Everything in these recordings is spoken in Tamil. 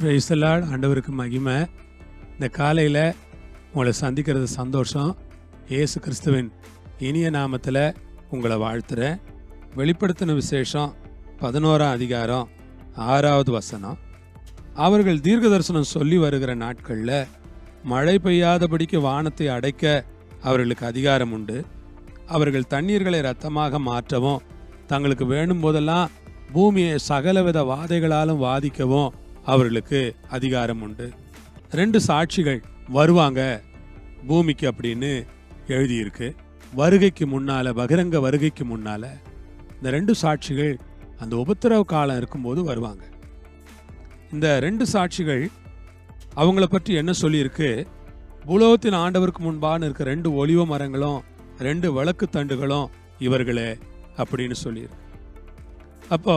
பிரைசலால் ஆண்டவருக்கு மகிமை. இந்த காலையில் உங்களை சந்திக்கிறது சந்தோஷம். இயேசு கிறிஸ்துவின் இனிய நாமத்தில் உங்களை வாழ்த்துறேன். வெளிப்படுத்தின விசேஷம் பதினோராம் அதிகாரம் ஆறாவது வசனம். அவர்கள் தீர்க்க தரிசனம் சொல்லி வருகிற நாட்களில் மழை பெய்யாதபடிக்கு வானத்தை அடைக்க அவர்களுக்கு அதிகாரம் உண்டு. அவர்கள் தண்ணீர்களை ரத்தமாக மாற்றவும் தங்களுக்கு வேணும் போதெல்லாம் பூமியை சகலவித வாதைகளாலும் வாதிக்கவும் அவர்களுக்கு அதிகாரம் உண்டு. ரெண்டு சாட்சிகள் வருவாங்க பூமிக்கு அப்படின்னு எழுதியிருக்கு. வருகைக்கு முன்னால பகிரங்க வருகைக்கு முன்னால இந்த ரெண்டு சாட்சிகள் அந்த உபத்திரவ காலம் இருக்கும்போது வருவாங்க. இந்த ரெண்டு சாட்சிகள் அவங்கள பற்றி என்ன சொல்லியிருக்கு? பூலோகத்தின் ஆண்டவருக்கு முன்பான இருக்க ரெண்டு ஒளிவ மரங்களும் ரெண்டு வழக்கு தண்டுகளும் இவர்களே அப்படின்னு சொல்லியிருக்கு. அப்போ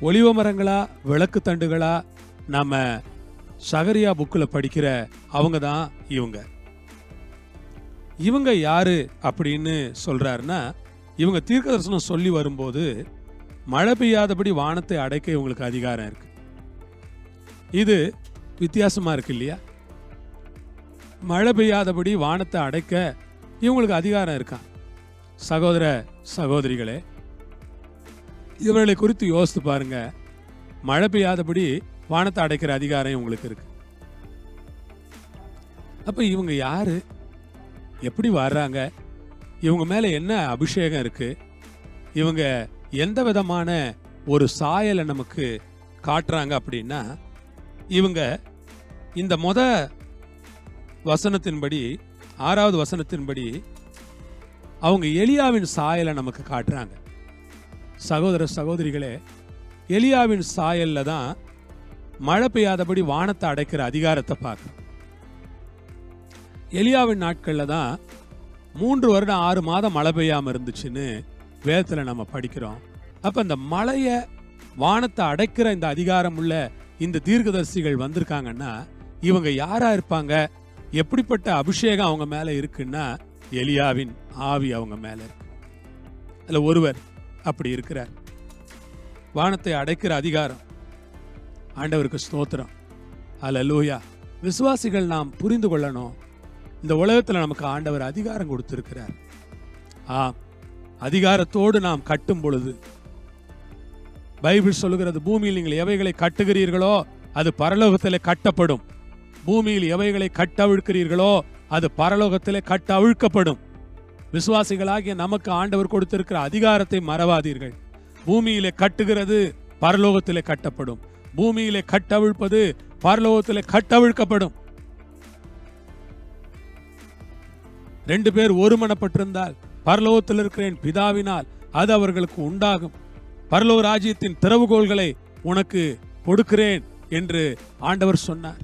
ஒலிவ மரங்களா விளக்கு தண்டுகளா நம்ம சகரியா புக்கில் படிக்கிற அவங்க தான் இவங்க. இவங்க யாரு அப்படின்னு சொல்றாருன்னா இவங்க தீர்க்க தரிசனம் சொல்லி வரும்போது மழை பெய்யாதபடி வானத்தை அடைக்க இவங்களுக்கு அதிகாரம் இருக்கு. இது வித்தியாசமா இருக்கு இல்லையா? மழை பெய்யாதபடி வானத்தை அடைக்க இவங்களுக்கு அதிகாரம் இருக்கான் சகோதர சகோதரிகளே இவர்களை குறித்து யோசித்து பாருங்க. மழை பெய்யாதபடி வானத்தை அடைக்கிற அதிகாரம் உங்களுக்கு இருக்கு. அப்ப இவங்க யாரு? எப்படி வர்றாங்க? இவங்க மேல என்ன அபிஷேகம் இருக்கு? இவங்க எந்த விதமான ஒரு சாயலை நமக்கு காட்டுறாங்க அப்படின்னா இவங்க இந்த மொத வசனத்தின்படி ஆறாவது வசனத்தின்படி அவங்க எளியாவின் சாயலை நமக்கு காட்டுறாங்க. சகோதர சகோதரிகளே எலியாவின் சாயல்ல தான் மழை பெய்யாதபடி வானத்தை அடைக்கிற அதிகாரத்தை பார்க்குறோம் எலியாவின் நாட்கள்ல தான் மூன்று வருடம் ஆறு மாதம் மழை பெய்யாம இருந்துச்சுன்னு வேதத்துல நம்ம படிக்கிறோம். அப்ப இந்த மழையை வானத்தை அடைக்கிற இந்த அதிகாரம் உள்ள இந்த தீர்க்கதரிசிகள் வந்திருக்காங்கன்னா இவங்க யாரா இருப்பாங்க? எப்படிப்பட்ட அபிஷேகம் அவங்க மேல இருக்குன்னா எலியாவின் ஆவி அவங்க மேல இருக்கு. அதுல ஒருவர் அப்படி இருக்கிறார் வானத்தை அடைக்கிற அதிகாரம். ஆண்டவருக்கு ஸ்தோத்திரம். அல்லேலூயா விசுவாசிகள் நாம் புரிந்து கொள்ளணும். இந்த உலகத்துல நமக்கு ஆண்டவர் அதிகாரம் கொடுத்துருக்கிறார். ஆ அதிகாரத்தோடு நாம் கட்டும் பொழுது பைபிள் சொல்லுகிறது பூமியில் நீங்கள் எவைகளை கட்டுகிறீர்களோ அது பரலோகத்தில் கட்டப்படும். பூமியில் எவைகளை கட்டவிழ்க்கிறீர்களோ அது பரலோகத்திலே கட்ட அவிழ்க்கப்படும் விசுவாசிகளாகிய நமக்கு ஆண்டவர் கொடுத்திருக்கிற அதிகாரத்தை மறவாதீர்கள். பூமியிலே கட்டுகிறது பரலோகத்திலே கட்டப்படும். பூமியிலே கட்டவிழ்ப்பது பரலோகத்திலே கட்டவிழ்க்கப்படும். ரெண்டு பேர் ஒருமனப்பட்டிருந்தால் பரலோகத்தில் இருக்கிறேன் பிதாவினால் அது அவர்களுக்கு உண்டாகும். பரலோக ராஜ்யத்தின் திறவுகோள்களை உனக்கு கொடுக்கிறேன் என்று ஆண்டவர் சொன்னார்.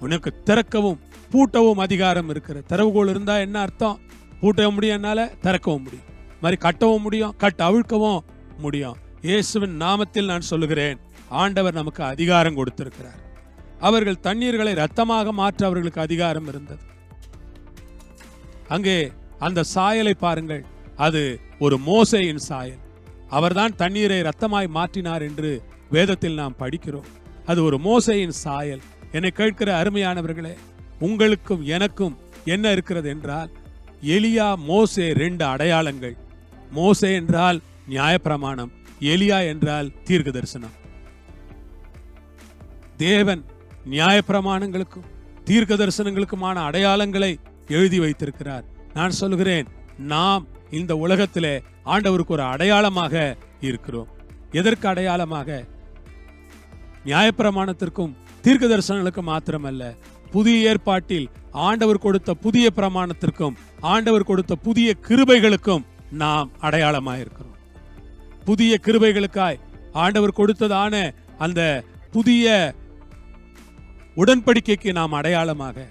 உனக்கு திறக்கவும் பூட்டவும் அதிகாரம் இருக்கிற திறவுகோள் இருந்தா என்ன அர்த்தம்? பூட்டவும் முடியும் என்னால் திறக்கவும் முடியும். மாதிரி கட்டவும் முடியும் கட்ட அவிழ்க்கவும் முடியும். இயேசுவின் நாமத்தில் நான் சொல்லுகிறேன் ஆண்டவர் நமக்கு அதிகாரம் கொடுத்திருக்கிறார். அவர்கள் தண்ணீர்களை ரத்தமாக மாற்ற அவர்களுக்கு அதிகாரம் இருந்தது. அங்கே அந்த சாயலை பாருங்கள் அது ஒரு மோசையின் சாயல். அவர்தான் தண்ணீரை ரத்தமாய் மாற்றினார் என்று வேதத்தில் நாம் படிக்கிறோம். அது ஒரு மோசையின் சாயல். என்னை கேட்கிற அருமையானவர்களே உங்களுக்கும் எனக்கும் என்ன இருக்கிறது என்றால் எலியா மோசே ரெண்டு அடையாளங்கள். மோசே என்றால் நியாயப்பிரமாணம் எலியா என்றால் தீர்க்க தரிசனம் தேவன் நியாயப்பிரமாணங்களுக்கும் தீர்க்க தரிசனங்களுக்குமான அடையாளங்களை எழுதி வைத்திருக்கிறார். நான் சொல்லுகிறேன் நாம் இந்த உலகத்திலே ஆண்டவருக்கு ஒரு அடையாளமாக இருக்கிறோம். எதற்கு அடையாளமாக? நியாயப்பிரமாணத்திற்கும் தீர்க்க தரிசனங்களுக்கும் மாத்திரமல்ல. புதிய ஏற்பாட்டில் ஆண்டவர் கொடுத்த புதிய பிரமாணத்திற்கும் ஆண்டவர் கொடுத்த புதிய கிருபைகளுக்கும் நாம் அடையாளமாயிருக்கிறோம். புதிய கிருபைகளுக்காய் ஆண்டவர் கொடுத்ததான அந்த புதிய உடன்படிக்கைக்கு நாம் அடையாளமாக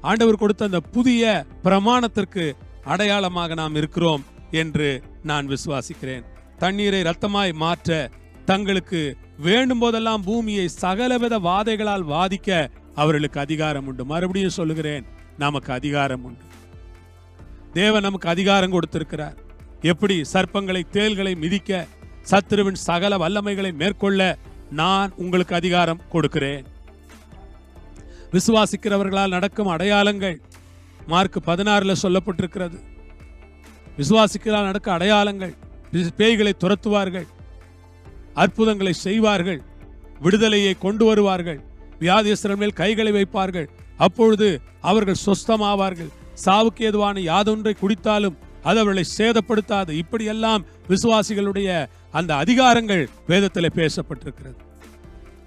ஆண்டவர் கொடுத்த அந்த புதிய பிரமாணத்திற்கு அடையாளமாக நாம் இருக்கிறோம் என்று நான் விசுவாசிக்கிறேன். தண்ணீரை ரத்தமாய் மாற்ற தங்களுக்கு வேண்டும் போதெல்லாம் பூமியை சகலவித வாதைகளால் வாதிக்க அவர்களுக்கு அதிகாரம் உண்டு. மறுபடியும் சொல்லுகிறேன் நமக்கு அதிகாரம் உண்டு. தேவன் நமக்கு அதிகாரம் கொடுத்திருக்கிறார். எப்படி? சர்ப்பங்களை தேள்களை மிதிக்க சத்ருவின் சகல வல்லமைகளை மேற்கொள்ள நான் உங்களுக்கு அதிகாரம் கொடுக்கிறேன். விசுவாசிக்கிறவர்களால் நடக்கும் அடையாளங்கள் மார்க் பதினாறுல சொல்லப்பட்டிருக்கிறது. விசுவாசிக்கிறால் நடக்க அடையாளங்கள் பேய்களை துரத்துவார்கள் அற்புதங்களை செய்வார்கள் விடுதலையை கொண்டு வருவார்கள். வியாதியஸ்தர் மேல் கைகளை வைப்பார்கள். அப்பொழுது அவர்கள் சொஸ்தமாவார்கள். சாவுக்கு ஏதுவான யாதொன்றை குடித்தாலும் அது அவர்களை சேதப்படுத்தாது. இப்படியெல்லாம் விசுவாசிகளுடைய அந்த அதிகாரங்கள் வேதத்தில் பேசப்பட்டிருக்கிறது.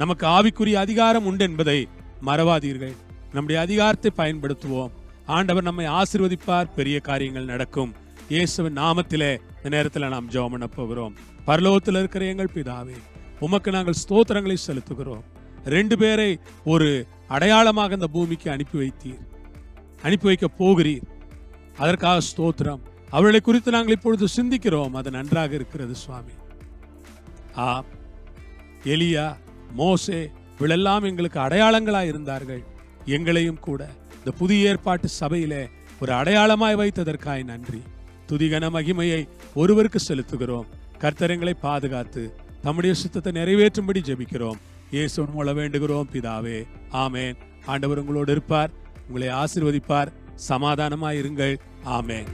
நமக்கு ஆவிக்குரிய அதிகாரம் உண்டு என்பதை மறவாதீர்கள். நம்முடைய அதிகாரத்தை பயன்படுத்துவோம். ஆண்டவர் நம்மை ஆசிர்வதிப்பார். பெரிய காரியங்கள் நடக்கும். இயேசுவின் நாமத்திலே இந்த நேரத்தில் நாம் ஜெபம் பண்ண போகிறோம். பரலோகத்தில் இருக்கிற எங்கள் பிதாவே உமக்கு நாங்கள் ஸ்தோத்திரங்களை செலுத்துகிறோம். ரெண்டு பேரை ஒரு அடையாளமாக இந்த பூமிக்கு அனுப்பி வைத்தீர். அனுப்பி வைக்க போகிறீர். அதற்காக ஸ்தோத்திரம். அவர்களை குறித்து நாங்கள் இப்பொழுது சிந்திக்கிறோம். அது நன்றாக இருக்கிறது சுவாமி. ஆ எலியா மோசே இவளெல்லாம் எங்களுக்கு அடையாளங்களாக இருந்தார்கள். எங்களையும் கூட இந்த புதிய ஏற்பாட்டு சபையிலே ஒரு அடையாளமாய் வைத்ததற்காய் நன்றி. துதிகன மகிமையை ஒருவருக்கு செலுத்துகிறோம். கர்த்தரங்களை பாதுகாத்து தம்முடைய சித்தத்தை நிறைவேற்றும்படி ஜெபிக்கிறோம். இயேசுவின் மூலம் வேண்டுகிறோம் பிதாவே. ஆமேன். ஆண்டவர் உங்களோடு இருப்பார். உங்களை ஆசிர்வதிப்பார். சமாதானமாயிருங்கள். ஆமேன்.